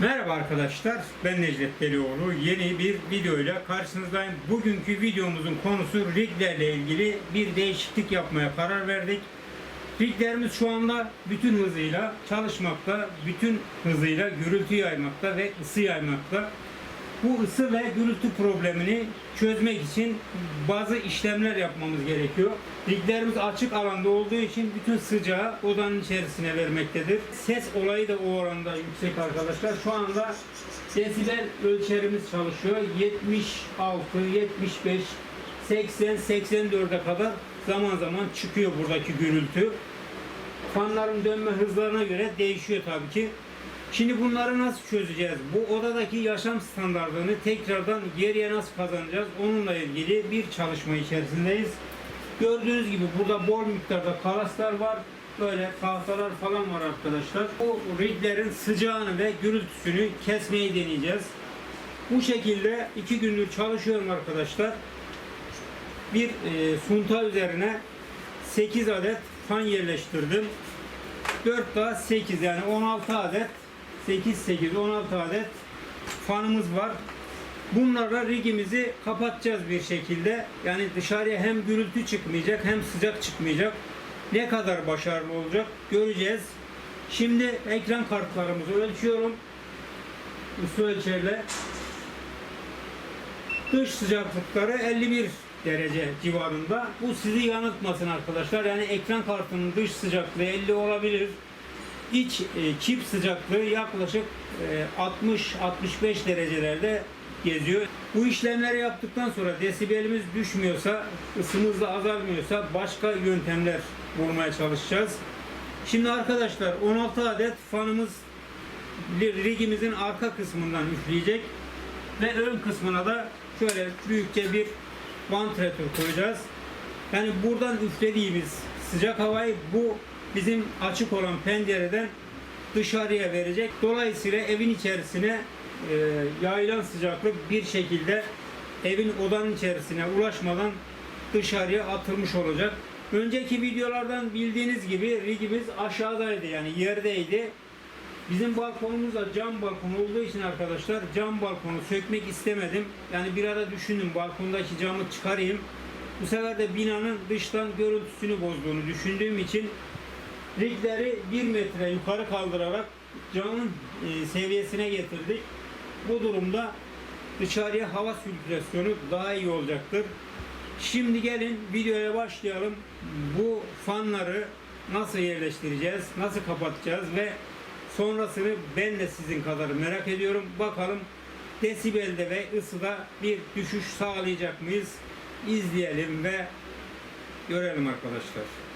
Merhaba arkadaşlar, ben Necdet Delioğlu. Yeni bir videoyla karşınızdayım. Bugünkü videomuzun konusu riglerle ilgili bir değişiklik yapmaya karar verdik. Riglerimiz şu anda bütün hızıyla çalışmakta, bütün hızıyla gürültü yaymakta ve ısı yaymakta. Bu ısı ve gürültü problemini çözmek için bazı işlemler yapmamız gerekiyor. Riglerimiz açık alanda olduğu için bütün sıcağı odanın içerisine vermektedir. Ses olayı da o oranda yüksek arkadaşlar. Şu anda desibel ölçerimiz çalışıyor. 76, 75, 80, 84'e kadar zaman zaman çıkıyor buradaki gürültü. Fanların dönme hızlarına göre değişiyor tabii ki. Şimdi bunları nasıl çözeceğiz? Bu odadaki yaşam standartını tekrardan geriye nasıl kazanacağız? Onunla ilgili bir çalışma içerisindeyiz. Gördüğünüz gibi burada bol miktarda kalaslar var. Böyle tahtalar falan var arkadaşlar. Bu riglerin sıcağını ve gürültüsünü kesmeyi deneyeceğiz. Bu şekilde iki gündür çalışıyorum arkadaşlar. Bir e, sunta üzerine 8 adet fan yerleştirdim. 4 daha 8 yani 16 adet 8 8 16 adet fanımız var. Bunlarla rigimizi kapatacağız bir şekilde. Yani dışarıya hem gürültü çıkmayacak hem sıcak çıkmayacak. Ne kadar başarılı olacak göreceğiz. Şimdi ekran kartlarımızı ölçüyorum. Üstü ölçerle. Dış sıcaklıkları 51 derece civarında. Bu sizi yanıltmasın arkadaşlar. Yani ekran kartının dış sıcaklığı 50 olabilir. İç e, çip sıcaklığı yaklaşık e, 60-65 derecelerde geziyor. Bu işlemleri yaptıktan sonra desibelimiz düşmüyorsa, ısımız da azalmıyorsa başka yöntemler bulmaya çalışacağız. Şimdi arkadaşlar 16 adet fanımız rigimizin arka kısmından üfleyecek ve ön kısmına da şöyle büyükçe bir vantilatör koyacağız. Yani buradan üflediğimiz sıcak havayı bu bizim açık olan pencereden dışarıya verecek. Dolayısıyla evin içerisine e, yayılan sıcaklık bir şekilde evin odanın içerisine ulaşmadan dışarıya atılmış olacak. Önceki videolardan bildiğiniz gibi rigimiz aşağıdaydı yani yerdeydi. Bizim balkonumuz da cam balkon olduğu için arkadaşlar cam balkonu sökmek istemedim. Yani bir ara düşündüm balkondaki camı çıkarayım. Bu sefer de binanın dıştan görüntüsünü bozduğunu düşündüğüm için rigleri 1 metre yukarı kaldırarak camın e, seviyesine getirdik. Bu durumda dışarıya hava sirkülasyonu daha iyi olacaktır. Şimdi gelin videoya başlayalım. Bu fanları nasıl yerleştireceğiz, nasıl kapatacağız ve sonrasını ben de sizin kadar merak ediyorum. Bakalım desibelde ve ısıda bir düşüş sağlayacak mıyız? İzleyelim ve görelim arkadaşlar.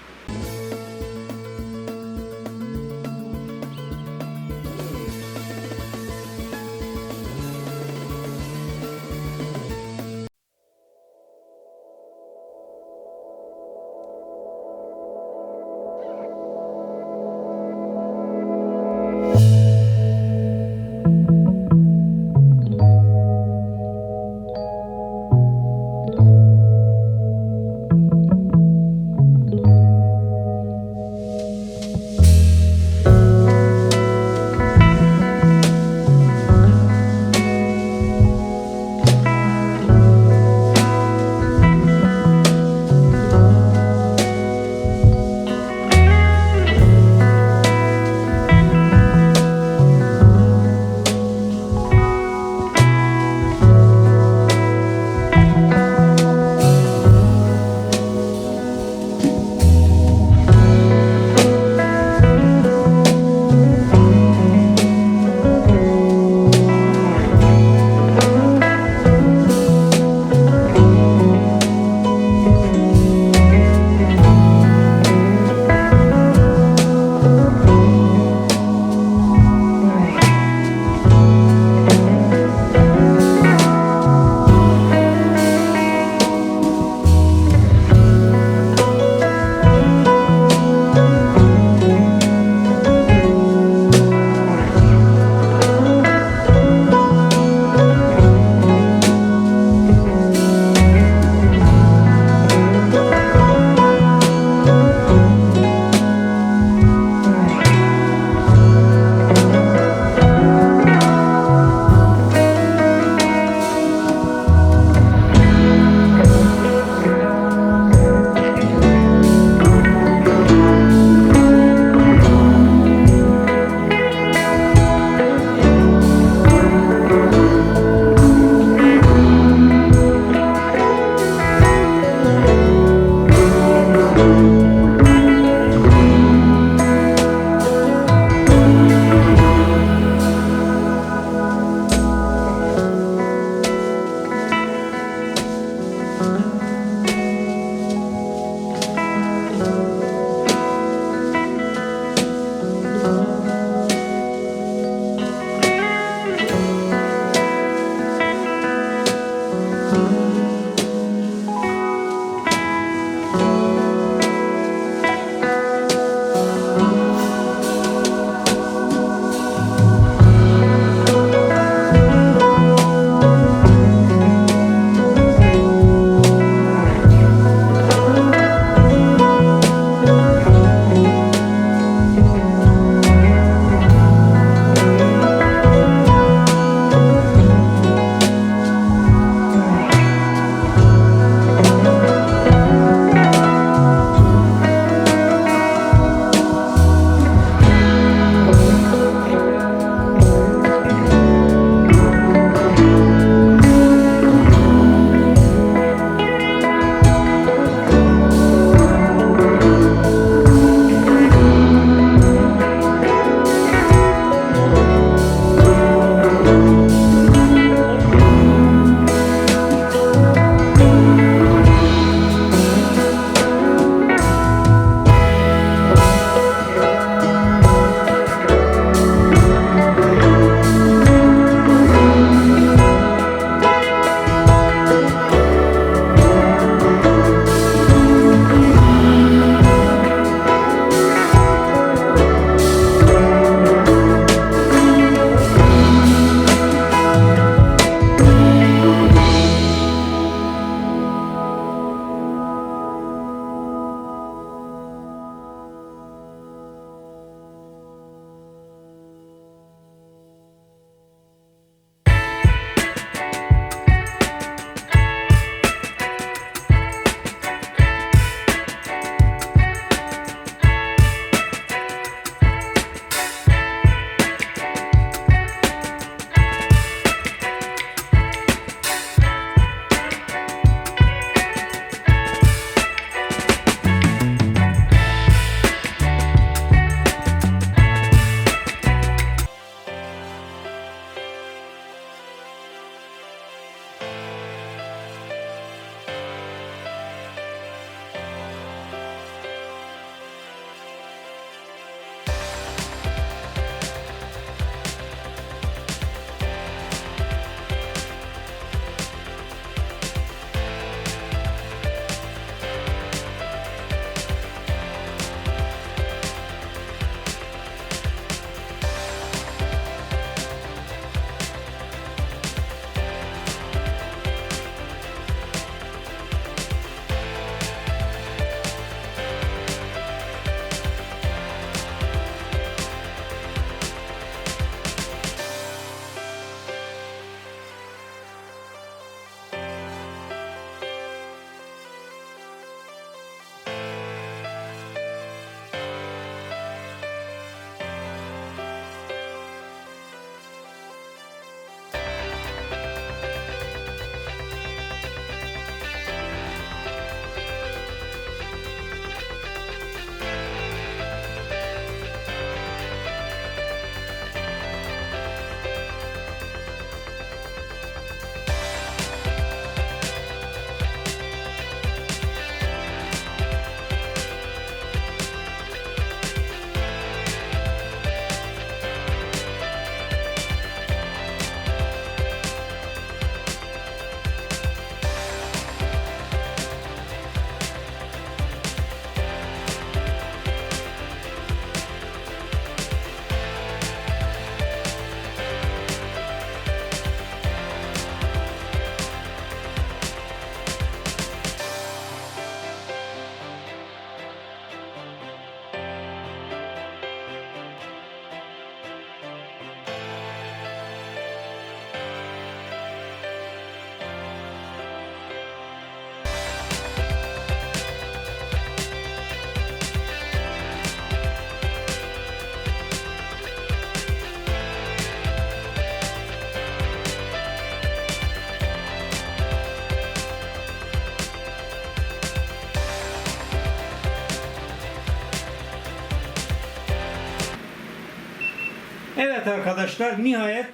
Evet arkadaşlar nihayet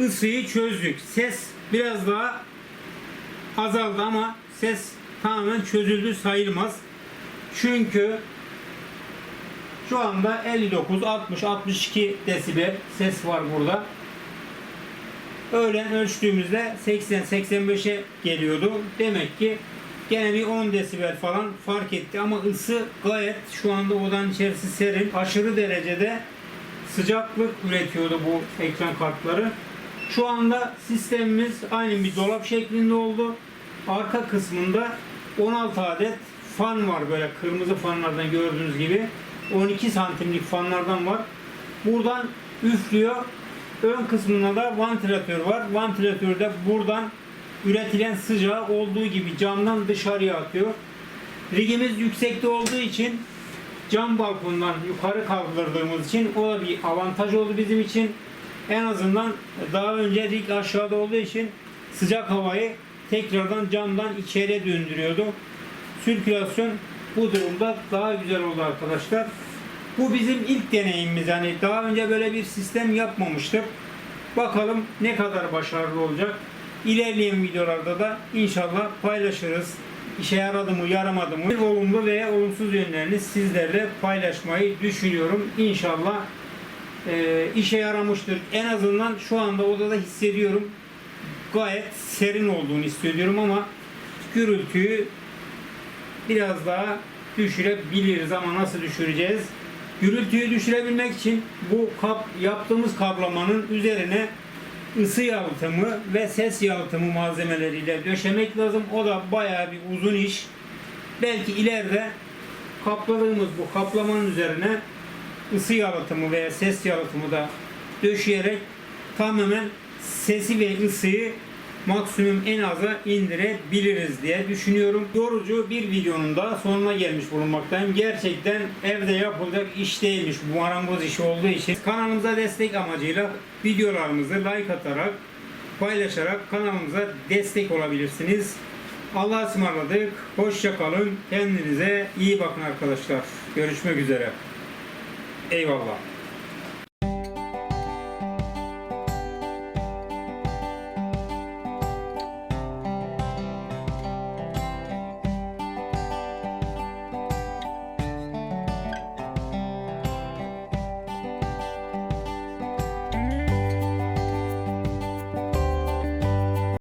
ısıyı çözdük. Ses biraz daha azaldı ama ses tamamen çözüldü sayılmaz. Çünkü şu anda 59, 60, 62 desibel ses var burada. Öğlen ölçtüğümüzde 80-85'e geliyordu. Demek ki gene bir 10 desibel falan fark etti ama ısı gayet şu anda odanın içerisi serin. Aşırı derecede sıcaklık üretiyordu bu ekran kartları. Şu anda sistemimiz aynı bir dolap şeklinde oldu. Arka kısmında 16 adet fan var böyle kırmızı fanlardan gördüğünüz gibi. 12 santimlik fanlardan var. Buradan üflüyor. Ön kısmında da vantilatör var. Vantilatör de buradan üretilen sıcağı olduğu gibi camdan dışarıya atıyor. Rigimiz yüksekte olduğu için cam balkondan yukarı kaldırdığımız için o da bir avantaj oldu bizim için. En azından daha önce rig aşağıda olduğu için sıcak havayı tekrardan camdan içeriye döndürüyordu. Sirkülasyon bu durumda daha güzel oldu arkadaşlar. Bu bizim ilk deneyimimiz. Yani daha önce böyle bir sistem yapmamıştık. Bakalım ne kadar başarılı olacak. İlerleyen videolarda da inşallah paylaşırız. İşe yaradı mı, yaramadı mı? Olumlu veya olumsuz yönlerini sizlerle paylaşmayı düşünüyorum. İnşallah e, işe yaramıştır. En azından şu anda odada hissediyorum. Gayet serin olduğunu hissediyorum ama gürültüyü biraz daha düşürebiliriz ama nasıl düşüreceğiz? Gürültüyü düşürebilmek için bu kap yaptığımız kablamanın üzerine ısı yalıtımı ve ses yalıtımı malzemeleriyle döşemek lazım. O da bayağı bir uzun iş. Belki ileride kapladığımız bu kaplamanın üzerine ısı yalıtımı veya ses yalıtımı da döşeyerek tamamen sesi ve ısıyı maksimum en aza indirebiliriz diye düşünüyorum. Yorucu bir videonun da sonuna gelmiş bulunmaktayım. Gerçekten evde yapılacak iş değilmiş bu marangoz işi olduğu için. Kanalımıza destek amacıyla videolarımızı like atarak paylaşarak kanalımıza destek olabilirsiniz. Allah'a ısmarladık. Hoşça kalın. Kendinize iyi bakın arkadaşlar. Görüşmek üzere. Eyvallah.